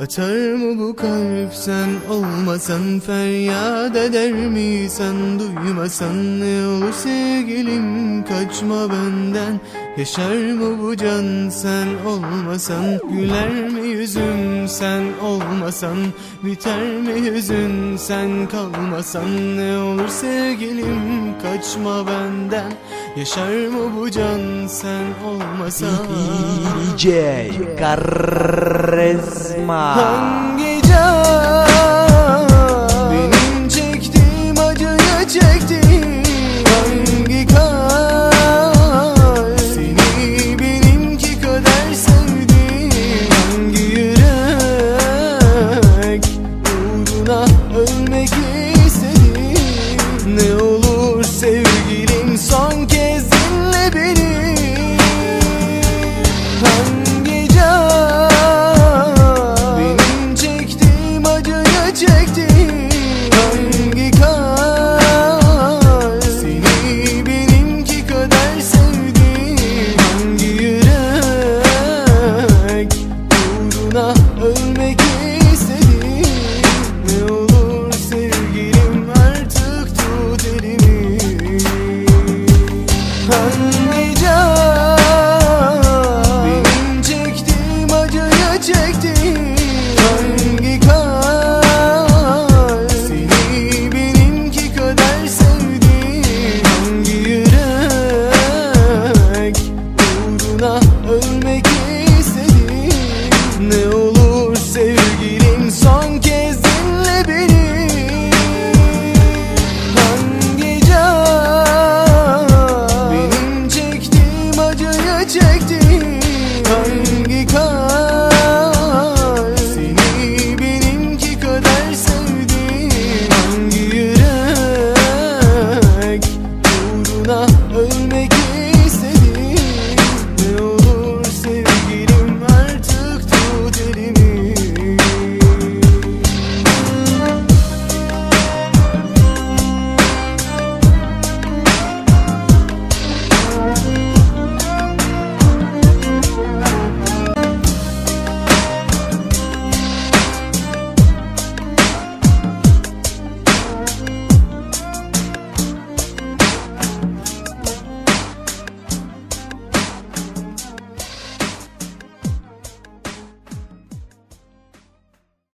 Açar mı bu kalp sen olmasan feryat eder mi sen duymasan ne olur sevgilim kaçma benden. Yaşar mı bu can sen olmasan? Güler mi yüzüm sen olmasan? Biter mi yüzün sen kalmasan? Ne olur sevgilim kaçma benden Yaşar mı bu can sen olmasan? DJ Karizma Hangi acıyı çekti Hangi kalp seni benimki kadar sevdi Hangi yürek çekti Hangi kar